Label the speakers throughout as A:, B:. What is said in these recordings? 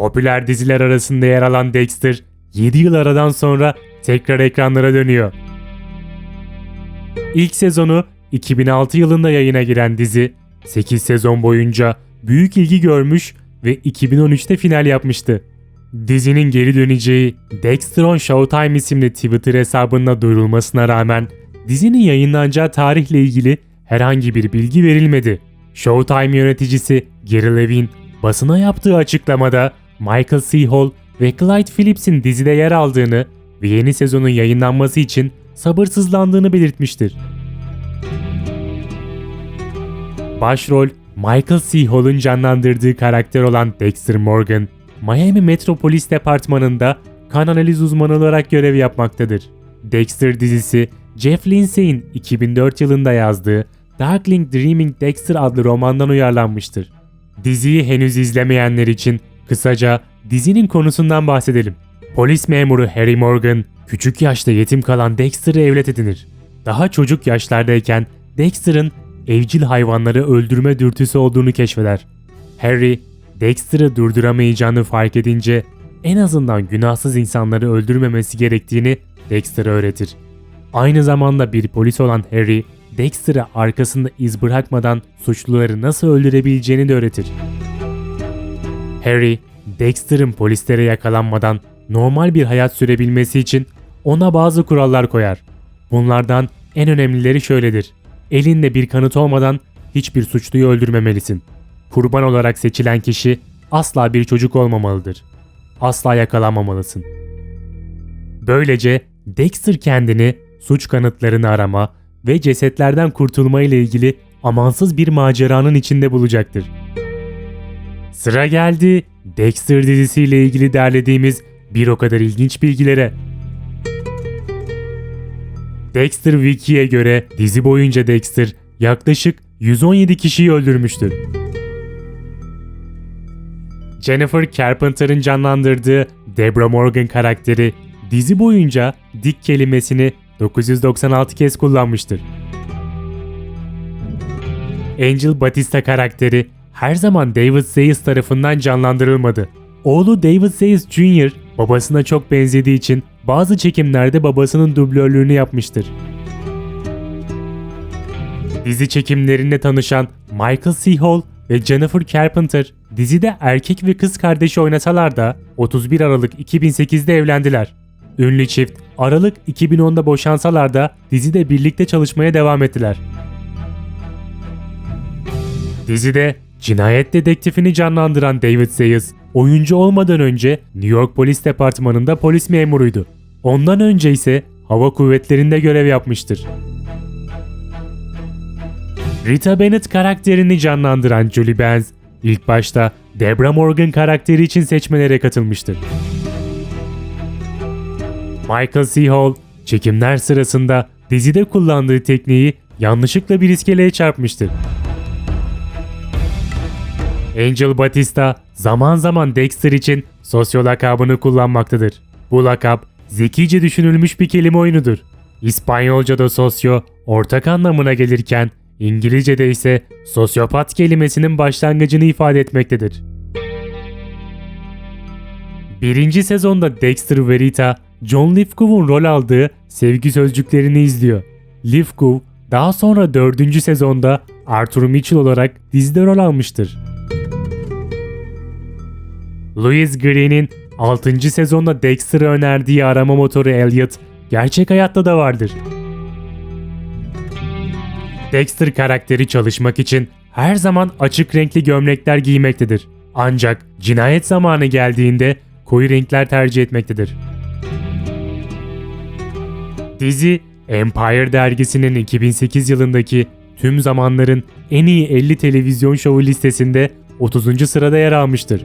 A: Popüler diziler arasında yer alan Dexter, 7 yıl aradan sonra tekrar ekranlara dönüyor. İlk sezonu 2006 yılında yayına giren dizi 8 sezon boyunca büyük ilgi görmüş ve 2013'te final yapmıştı. Dizinin geri döneceği Dexter on Showtime isimli Twitter hesabında duyurulmasına rağmen dizinin yayınlanacağı tarihle ilgili herhangi bir bilgi verilmedi. Showtime yöneticisi Gary Levin basına yaptığı açıklamada Michael C. Hall ve Clyde Phillips'in dizide yer aldığını ve yeni sezonun yayınlanması için sabırsızlandığını belirtmiştir. Başrol Michael C. Hall'un canlandırdığı karakter olan Dexter Morgan, Miami Metropolis Departmanı'nda kan analiz uzmanı olarak görev yapmaktadır. Dexter dizisi, Jeff Lindsay'in 2004 yılında yazdığı Darkling Dreaming Dexter adlı romandan uyarlanmıştır. Diziyi henüz izlemeyenler için kısaca dizinin konusundan bahsedelim. Polis memuru Harry Morgan, küçük yaşta yetim kalan Dexter'ı evlat edinir. Daha çocuk yaşlardayken Dexter'ın evcil hayvanları öldürme dürtüsü olduğunu keşfeder. Harry, Dexter'ı durduramayacağını fark edince en azından günahsız insanları öldürmemesi gerektiğini Dexter'a öğretir. Aynı zamanda bir polis olan Harry, Dexter'a arkasında iz bırakmadan suçluları nasıl öldürebileceğini de öğretir. Harry, Dexter'ın polislere yakalanmadan normal bir hayat sürebilmesi için ona bazı kurallar koyar. Bunlardan en önemlileri şöyledir. Elinde bir kanıt olmadan hiçbir suçluyu öldürmemelisin. Kurban olarak seçilen kişi asla bir çocuk olmamalıdır. Asla yakalanmamalısın. Böylece Dexter kendini suç kanıtlarını arama ve cesetlerden kurtulma ile ilgili amansız bir maceranın içinde bulacaktır. Sıra geldi Dexter dizisiyle ilgili derlediğimiz bir o kadar ilginç bilgilere. Dexter Wiki'ye göre dizi boyunca Dexter yaklaşık 117 kişiyi öldürmüştür. Jennifer Carpenter'ın canlandırdığı Deborah Morgan karakteri dizi boyunca dik kelimesini 996 kez kullanmıştır. Angel Batista karakteri her zaman David Zayas tarafından canlandırılmadı. Oğlu David Zayas Jr. babasına çok benzediği için bazı çekimlerde babasının dublörlüğünü yapmıştır. Dizi çekimlerinde tanışan Michael C. Hall ve Jennifer Carpenter dizide erkek ve kız kardeşi oynasalar da 31 Aralık 2008'de evlendiler. Ünlü çift Aralık 2010'da boşansalar da dizide birlikte çalışmaya devam ettiler. Dizide cinayet dedektifini canlandıran David Zayas, oyuncu olmadan önce New York Polis Departmanı'nda polis memuruydu. Ondan önce ise hava kuvvetlerinde görev yapmıştır. Rita Bennett karakterini canlandıran Julie Benz, ilk başta Debra Morgan karakteri için seçmelere katılmıştır. Michael C. Hall, çekimler sırasında dizide kullandığı tekniği yanlışlıkla bir iskeleye çarpmıştır. Angel Batista zaman zaman Dexter için sosyo lakabını kullanmaktadır. Bu lakap zekice düşünülmüş bir kelime oyunudur. İspanyolca'da sosyo ortak anlamına gelirken İngilizce'de ise sosyopat kelimesinin başlangıcını ifade etmektedir. Birinci sezonda Dexter ve Rita, John Lithgow'un rol aldığı sevgi sözcüklerini izliyor. Lithgow daha sonra dördüncü sezonda Arthur Mitchell olarak dizide rol almıştır. Louis Green'in 6. sezonda Dexter'a önerdiği arama motoru Elliot gerçek hayatta da vardır. Dexter karakteri çalışmak için her zaman açık renkli gömlekler giymektedir. Ancak cinayet zamanı geldiğinde koyu renkler tercih etmektedir. Dizi Empire dergisinin 2008 yılındaki tüm zamanların en iyi 50 televizyon şovu listesinde 30. sırada yer almıştır.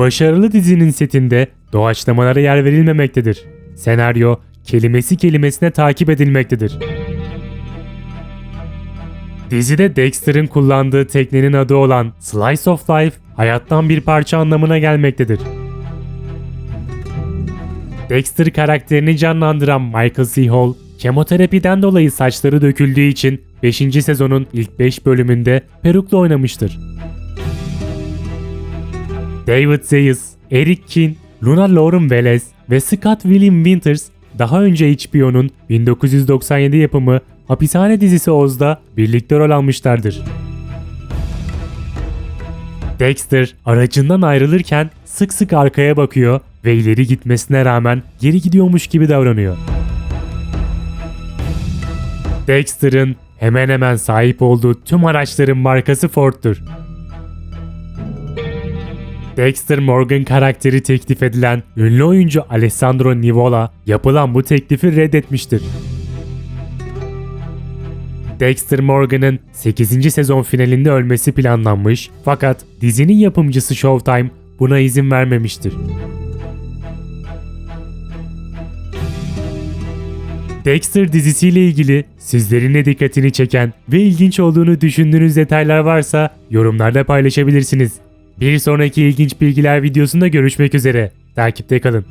A: Başarılı dizinin setinde doğaçlamalara yer verilmemektedir. Senaryo kelimesi kelimesine takip edilmektedir. Dizide Dexter'ın kullandığı teknenin adı olan Slice of Life, hayattan bir parça anlamına gelmektedir. Dexter karakterini canlandıran Michael C. Hall, kemoterapiden dolayı saçları döküldüğü için 5. sezonun ilk 5 bölümünde perukla oynamıştır. David Zayas, Eric Kin, Luna Lauren Velez ve Scott William Winters daha önce HBO'nun 1997 yapımı Hapishane dizisi Oz'da birlikte rol almışlardır. Dexter aracından ayrılırken sık sık arkaya bakıyor ve ileri gitmesine rağmen geri gidiyormuş gibi davranıyor. Dexter'ın hemen hemen sahip olduğu tüm araçların markası Ford'tur. Dexter Morgan karakteri teklif edilen ünlü oyuncu Alessandro Nivola yapılan bu teklifi reddetmiştir. Dexter Morgan'ın 8. sezon finalinde ölmesi planlanmış fakat dizinin yapımcısı Showtime buna izin vermemiştir. Dexter dizisiyle ilgili sizlerin de dikkatini çeken ve ilginç olduğunu düşündüğünüz detaylar varsa yorumlarda paylaşabilirsiniz. Bir sonraki ilginç bilgiler videosunda görüşmek üzere. Takipte kalın.